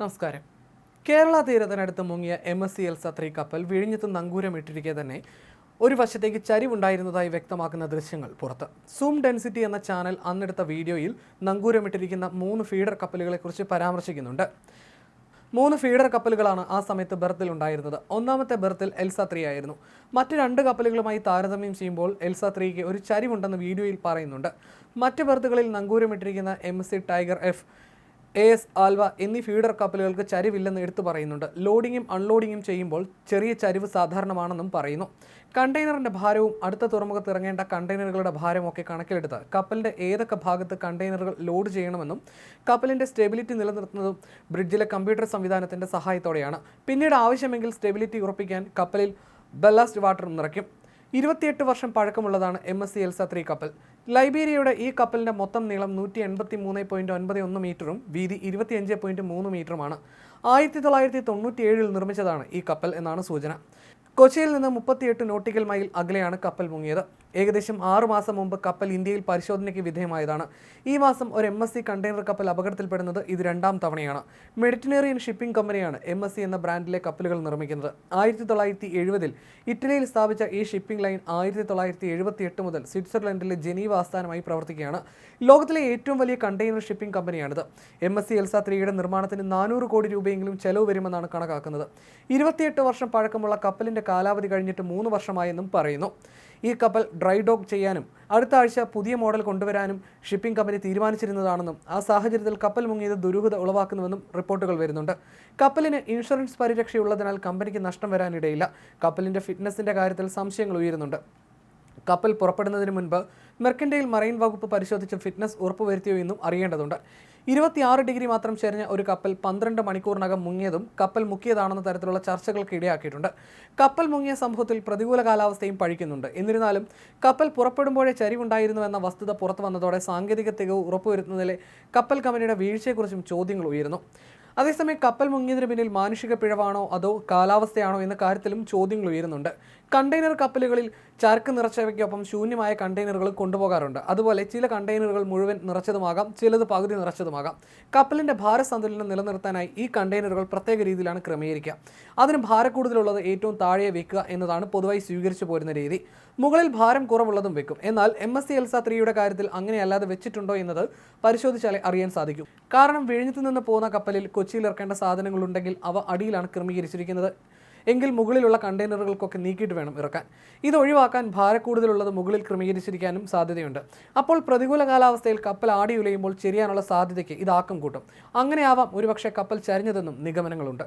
നമസ്കാരം. കേരള തീരത്തിനടുത്ത് മുങ്ങിയ M S C Elsa three കപ്പൽ വിഴിഞ്ഞത്ത് നങ്കൂരമിട്ടിരിക്കെ തന്നെ ഒരു വശത്തേക്ക് ചരിവുണ്ടായിരുന്നതായി വ്യക്തമാക്കുന്ന ദൃശ്യങ്ങൾ പുറത്ത്. സൂം ഡെൻസിറ്റി എന്ന ചാനൽ അന്നെടുത്ത വീഡിയോയിൽ നങ്കൂരമിട്ടിരിക്കുന്ന മൂന്ന് ഫീഡർ കപ്പലുകളെക്കുറിച്ച് പരാമർശിക്കുന്നുണ്ട്. മൂന്ന് ഫീഡർ കപ്പലുകളാണ് ആ സമയത്ത് ബെർത്തിൽ ഉണ്ടായിരുന്നത്. ഒന്നാമത്തെ ബെർത്തിൽ എൽസ ത്രീ ആയിരുന്നു. മറ്റ് രണ്ട് കപ്പലുകളുമായി താരതമ്യം ചെയ്യുമ്പോൾ എൽസ ത്രീക്ക് ഒരു ചരിവുണ്ടെന്ന് വീഡിയോയിൽ പറയുന്നുണ്ട്. മറ്റ് ബെർത്തുകളിൽ നങ്കൂരമിട്ടിരിക്കുന്ന M C tiger F A S Alva എന്നീ ഫീഡർ കപ്പലുകൾക്ക് ചരിവില്ലെന്ന് എടുത്തു പറയുന്നുണ്ട്. ലോഡിങ്ങും അൺലോഡിങ്ങും ചെയ്യുമ്പോൾ ചെറിയ ചരിവ് സാധാരണമാണെന്നും പറയുന്നു. കണ്ടെയ്നറിന്റെ ഭാരവും അടുത്ത തുറമുഖത്ത് ഇറങ്ങേണ്ട കണ്ടെയ്നറുകളുടെ ഭാരമൊക്കെ കണക്കിലെടുത്ത് കപ്പലിന്റെ ഏതൊക്കെ ഭാഗത്ത് കണ്ടെയ്നറുകൾ ലോഡ് ചെയ്യണമെന്നും കപ്പലിന്റെ സ്റ്റെബിലിറ്റി നിലനിർത്തുന്നതും ബ്രിഡ്ജിലെ കമ്പ്യൂട്ടർ സംവിധാനത്തിന്റെ സഹായത്തോടെയാണ്. പിന്നീട് ആവശ്യമെങ്കിൽ സ്റ്റെബിലിറ്റി ഉറപ്പിക്കാൻ കപ്പലിൽ ബല്ലാസ്റ്റ് വാട്ടറും നിറയ്ക്കും. ഇരുപത്തിയെട്ട് വർഷം പഴക്കമുള്ളതാണ് M S C Elsa three കപ്പൽ ലൈബീരിയയുടെ ഈ കപ്പലിന്റെ മൊത്തം നീളം നൂറ്റി എൺപത്തി മൂന്ന് പോയിന്റ് ഒൻപത് ഒന്ന് മീറ്ററും വീതി ഇരുപത്തിയഞ്ച് പോയിന്റ് മൂന്ന് മീറ്ററുമാണ്. ആയിരത്തി തൊള്ളായിരത്തി തൊണ്ണൂറ്റി ഏഴിൽ നിർമ്മിച്ചതാണ് ഈ കപ്പൽ എന്നാണ് സൂചന. കൊച്ചിയിൽ നിന്ന് മുപ്പത്തിയെട്ട് നോട്ടിക്കൽ മൈൽ അകലെയാണ് കപ്പൽ മുങ്ങിയത്. ഏകദേശം ആറു മാസം മുമ്പ് കപ്പൽ ഇന്ത്യയിൽ പരിശോധനയ്ക്ക് വിധേയമായതാണ്. ഈ മാസം ഒരു എം എസ് സി കണ്ടെയ്നർ കപ്പൽ അപകടത്തിൽപ്പെടുന്നത് ഇത് രണ്ടാം തവണയാണ്. മെഡിറ്ററേനിയൻ ഷിപ്പിംഗ് കമ്പനിയാണ് എം എസ് സി എന്ന ബ്രാൻഡിലെ കപ്പലുകൾ നിർമ്മിക്കുന്നത്. ആയിരത്തി തൊള്ളായിരത്തി എഴുപതിൽ ഇറ്റലിയിൽ സ്ഥാപിച്ച ഈ ഷിപ്പിംഗ് ലൈൻ ആയിരത്തി തൊള്ളായിരത്തി എഴുപത്തി എട്ട് മുതൽ സ്വിറ്റ്സർലൻഡിലെ ജനീവ ആസ്ഥാനമായി പ്രവർത്തിക്കുകയാണ്. ലോകത്തിലെ ഏറ്റവും വലിയ കണ്ടെയ്നർ ഷിപ്പിംഗ് കമ്പനിയാണിത് എം എസ് സി എൽസ ത്രീയുടെ നിർമ്മാണത്തിന് നാനൂറ് കോടി രൂപയെങ്കിലും ചെലവ് വരുമെന്നാണ് കണക്കാക്കുന്നത്. ഇരുപത്തിയെട്ട് വർഷം പഴക്കമുള്ള കപ്പലിന്റെ കാലാവധി കഴിഞ്ഞിട്ട് മൂന്ന് വർഷമായെന്നും പറയുന്നു. ഈ കപ്പൽ ഡ്രൈ ഡോക്ക് ചെയ്യാനും അടുത്ത ആഴ്ച പുതിയ മോഡൽ കൊണ്ടുവരാനും ഷിപ്പിംഗ് കമ്പനി തീരുമാനിച്ചിരുന്നതാണെന്നും ആ സാഹചര്യത്തിൽ കപ്പൽ മുങ്ങിയത് ദുരൂഹത ഉളവാക്കുന്നുവെന്നും റിപ്പോർട്ടുകൾ വരുന്നുണ്ട്. കപ്പലിന് ഇൻഷുറൻസ് പരിരക്ഷയുള്ളതിനാൽ കമ്പനിക്ക് നഷ്ടം വരാനിടയില്ല. കപ്പലിന്റെ ഫിറ്റ്നസിന്റെ കാര്യത്തിൽ സംശയങ്ങൾ ഉയരുന്നുണ്ട്. കപ്പൽ പുറപ്പെടുന്നതിന് മുൻപ് മെർക്കൻഡയിൽ മറൈൻ വകുപ്പ് പരിശോധിച്ച് ഫിറ്റ്നസ് ഉറപ്പുവരുത്തിയോ എന്നും അറിയേണ്ടതുണ്ട്. ഇരുപത്തിയാറ് ഡിഗ്രി മാത്രം ചെരിഞ്ഞ ഒരു കപ്പൽ പന്ത്രണ്ട് മണിക്കൂറിനകം മുങ്ങിയതും കപ്പൽ മുക്കിയതാണെന്ന തരത്തിലുള്ള ചർച്ചകൾക്ക് ഇടയാക്കിയിട്ടുണ്ട്. കപ്പൽ മുങ്ങിയ സംഭവത്തിൽ പ്രതികൂല കാലാവസ്ഥയും പഴിക്കുന്നുണ്ട്. എന്നിരുന്നാലും കപ്പൽ പുറപ്പെടുമ്പോഴേ ചരിവുണ്ടായിരുന്നുവെന്ന വസ്തുത പുറത്തു വന്നതോടെ സാങ്കേതിക തികവ് ഉറപ്പുവരുത്തുന്നതിലെ കപ്പൽ കമ്പനിയുടെ വീഴ്ചയെക്കുറിച്ചും ചോദ്യങ്ങൾ ഉയരുന്നു. അതേസമയം കപ്പൽ മുങ്ങിയതിന് പിന്നിൽ മാനുഷിക പിഴവാണോ അതോ കാലാവസ്ഥയാണോ എന്ന കാര്യത്തിലും ചോദ്യങ്ങൾ ഉയരുന്നുണ്ട്. കണ്ടെയ്നർ കപ്പലുകളിൽ ചരക്ക് നിറച്ചവയ്ക്കൊപ്പം ശൂന്യമായ കണ്ടെയ്നറുകൾ കൊണ്ടുപോകാറുണ്ട്. അതുപോലെ ചില കണ്ടെയ്നറുകൾ മുഴുവൻ നിറച്ചതുമാകാം ചിലത് പകുതി നിറച്ചതുമാകാം. കപ്പലിന്റെ ഭാരസന്തുലനം നിലനിർത്താനായി ഈ കണ്ടെയ്നറുകൾ പ്രത്യേക രീതിയിലാണ് ക്രമീകരിക്കുക. അതിന് ഭാരക്കൂടുതലുള്ളത് ഏറ്റവും താഴെ വെക്കുക എന്നതാണ് പൊതുവായി സ്വീകരിച്ചു പോരുന്ന രീതി. മുകളിൽ ഭാരം കുറവുള്ളതും വെക്കും. എന്നാൽ എം എസ് സി എൽസ ത്രീയുടെ കാര്യത്തിൽ അങ്ങനെയല്ലാതെ വെച്ചിട്ടുണ്ടോ എന്നത് പരിശോധിച്ചാലേ അറിയാൻ സാധിക്കും. കാരണം വിഴിഞ്ഞത്തു നിന്ന് പോകുന്ന കപ്പലിൽ കൊച്ചിയിൽ ഇറക്കേണ്ട സാധനങ്ങളുണ്ടെങ്കിൽ അവ അടിയിലാണ് ക്രമീകരിച്ചിരിക്കുന്നത്. എങ്കിൽ മുകളിലുള്ള കണ്ടെയ്നറുകൾക്കൊക്കെ നീക്കിയിട്ട് വേണം ഇറക്കാൻ. ഇത് ഒഴിവാക്കാൻ ഭാരക്കൂടുതലുള്ളത് മുകളിൽ ക്രമീകരിച്ചിരിക്കാനും സാധ്യതയുണ്ട്. അപ്പോൾ പ്രതികൂല കാലാവസ്ഥയിൽ കപ്പൽ ആടിയുലയുമ്പോൾ ചെരിയാനുള്ള സാധ്യതയ്ക്ക് ഇത് ആക്കം കൂട്ടും. അങ്ങനെയാവാം ഒരുപക്ഷെ കപ്പൽ ചരിഞ്ഞതെന്നും നിഗമനങ്ങളുണ്ട്.